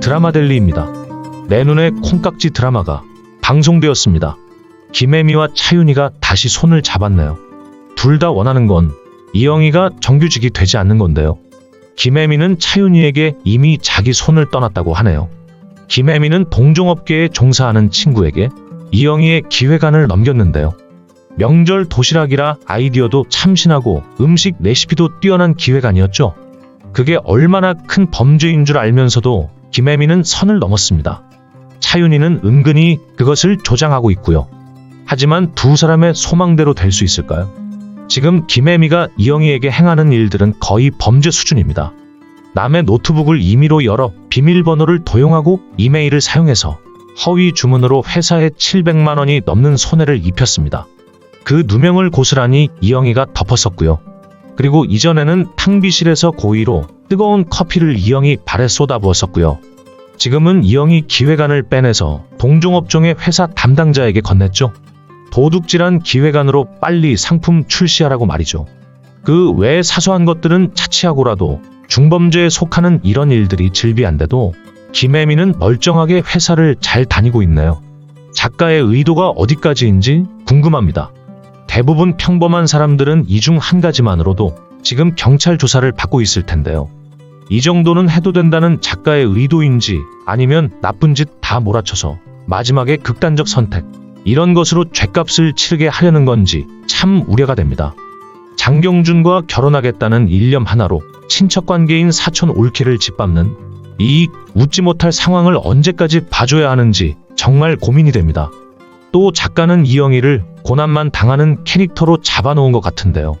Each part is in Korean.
드라마델리입니다. 내 눈에 콩깍지 드라마가 방송되었습니다. 김혜미와 차윤희가 다시 손을 잡았네요. 둘 다 원하는 건 이영희가 정규직이 되지 않는 건데요. 김혜미는 차윤희에게 이미 자기 손을 떠났다고 하네요. 김혜미는 동종업계에 종사하는 친구에게 이영희의 기획안을 넘겼는데요. 명절 도시락이라 아이디어도 참신하고 음식 레시피도 뛰어난 기획안이었죠. 그게 얼마나 큰 범죄인 줄 알면서도 김혜미는 선을 넘었습니다. 차윤희는 은근히 그것을 조장하고 있고요. 하지만 두 사람의 소망대로 될 수 있을까요? 지금 김혜미가 이영희에게 행하는 일들은 거의 범죄 수준입니다. 남의 노트북을 임의로 열어 비밀번호를 도용하고 이메일을 사용해서 허위 주문으로 회사에 700만 원이 넘는 손해를 입혔습니다. 그 누명을 고스란히 이영희가 덮었었고요. 그리고 이전에는 탕비실에서 고의로 뜨거운 커피를 이영희 발에 쏟아부었었고요. 지금은 이영희 기획안을 빼내서 동종업종의 회사 담당자에게 건넸죠. 도둑질한 기획안으로 빨리 상품 출시하라고 말이죠. 그 외 사소한 것들은 차치하고라도 중범죄에 속하는 이런 일들이 질비한데도 김혜미는 멀쩡하게 회사를 잘 다니고 있네요. 작가의 의도가 어디까지인지 궁금합니다. 대부분 평범한 사람들은 이 중 한 가지만으로도 지금 경찰 조사를 받고 있을 텐데요. 이 정도는 해도 된다는 작가의 의도인지 아니면 나쁜 짓 다 몰아쳐서 마지막에 극단적 선택, 이런 것으로 죗값을 치르게 하려는 건지 참 우려가 됩니다. 장경준과 결혼하겠다는 일념 하나로 친척 관계인 사촌 올케를 짓밟는 이 웃지 못할 상황을 언제까지 봐줘야 하는지 정말 고민이 됩니다. 또 작가는 이영희를 고난만 당하는 캐릭터로 잡아놓은 것 같은데요.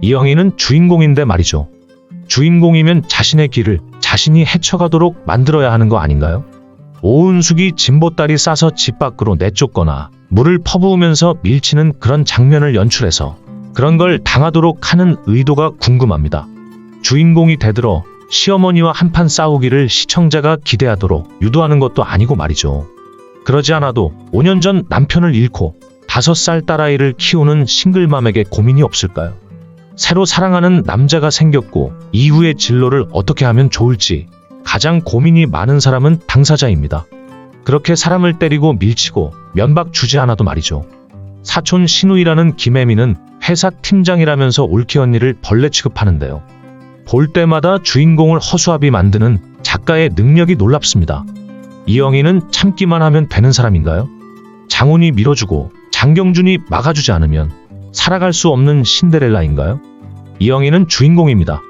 이영희는 주인공인데 말이죠. 주인공이면 자신의 길을 자신이 헤쳐가도록 만들어야 하는 거 아닌가요? 오은숙이 진보다리 싸서 집 밖으로 내쫓거나 물을 퍼부으면서 밀치는 그런 장면을 연출해서 그런 걸 당하도록 하는 의도가 궁금합니다. 주인공이 되들어 시어머니와 한판 싸우기를 시청자가 기대하도록 유도하는 것도 아니고 말이죠. 그러지 않아도 5년 전 남편을 잃고 5살 딸아이를 키우는 싱글맘에게 고민이 없을까요? 새로 사랑하는 남자가 생겼고 이후의 진로를 어떻게 하면 좋을지 가장 고민이 많은 사람은 당사자입니다. 그렇게 사람을 때리고 밀치고 면박 주지 않아도 말이죠. 사촌 신우이라는 김혜미는 회사 팀장이라면서 올케 언니를 벌레 취급하는데요. 볼 때마다 주인공을 허수아비 만드는 작가의 능력이 놀랍습니다. 이영희는 참기만 하면 되는 사람인가요? 장훈이 밀어주고 장경준이 막아주지 않으면 살아갈 수 없는 신데렐라인가요? 이영희는 주인공입니다.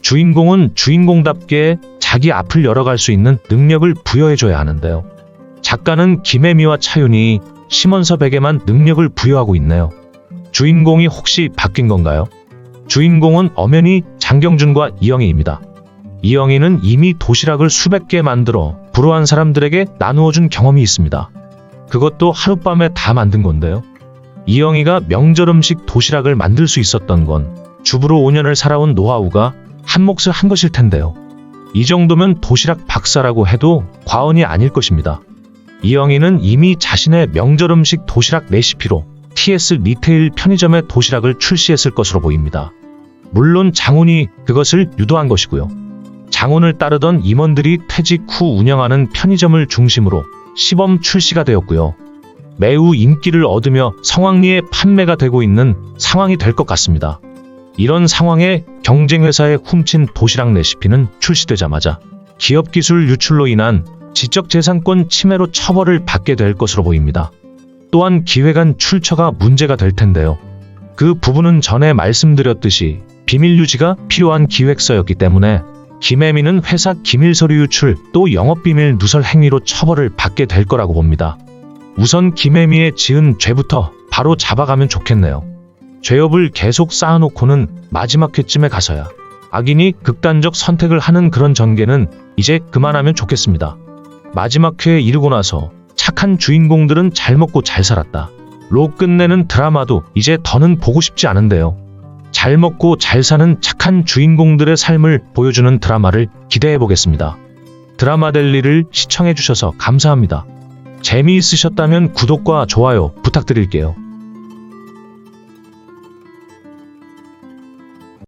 주인공은 주인공답게 자기 앞을 열어갈 수 있는 능력을 부여해줘야 하는데요. 작가는 김혜미와 차윤이 심원섭에게만 능력을 부여하고 있네요. 주인공이 혹시 바뀐 건가요? 주인공은 엄연히 장경준과 이영희입니다. 이영희는 이미 도시락을 수백 개 만들어 불우한 사람들에게 나누어준 경험이 있습니다. 그것도 하룻밤에 다 만든 건데요. 이영희가 명절 음식 도시락을 만들 수 있었던 건 주부로 5년을 살아온 노하우가 한 몫을 한 것일 텐데요. 이 정도면 도시락 박사라고 해도 과언이 아닐 것입니다. 이영희는 이미 자신의 명절 음식 도시락 레시피로 TS 리테일 편의점에 도시락을 출시했을 것으로 보입니다. 물론 장훈이 그것을 유도한 것이고요. 장훈을 따르던 임원들이 퇴직 후 운영하는 편의점을 중심으로 시범 출시가 되었고요. 매우 인기를 얻으며 성황리에 판매가 되고 있는 상황이 될 것 같습니다. 이런 상황에 경쟁회사에 훔친 도시락 레시피는 출시되자마자 기업 기술 유출로 인한 지적재산권 침해로 처벌을 받게 될 것으로 보입니다. 또한 기획안 출처가 문제가 될 텐데요. 그 부분은 전에 말씀드렸듯이 비밀 유지가 필요한 기획서였기 때문에 김혜미는 회사 기밀 서류 유출 또 영업비밀 누설 행위로 처벌을 받게 될 거라고 봅니다. 우선 김혜미의 지은 죄부터 바로 잡아가면 좋겠네요. 죄업을 계속 쌓아놓고는 마지막 회쯤에 가서야 악인이 극단적 선택을 하는 그런 전개는 이제 그만하면 좋겠습니다. 마지막 회에 이르고 나서 착한 주인공들은 잘 먹고 잘 살았다. 로 끝내는 드라마도 이제 더는 보고 싶지 않은데요. 잘 먹고 잘 사는 착한 주인공들의 삶을 보여주는 드라마를 기대해 보겠습니다. 드라마 델리를 시청해 주셔서 감사합니다. 재미있으셨다면 구독과 좋아요 부탁드릴게요.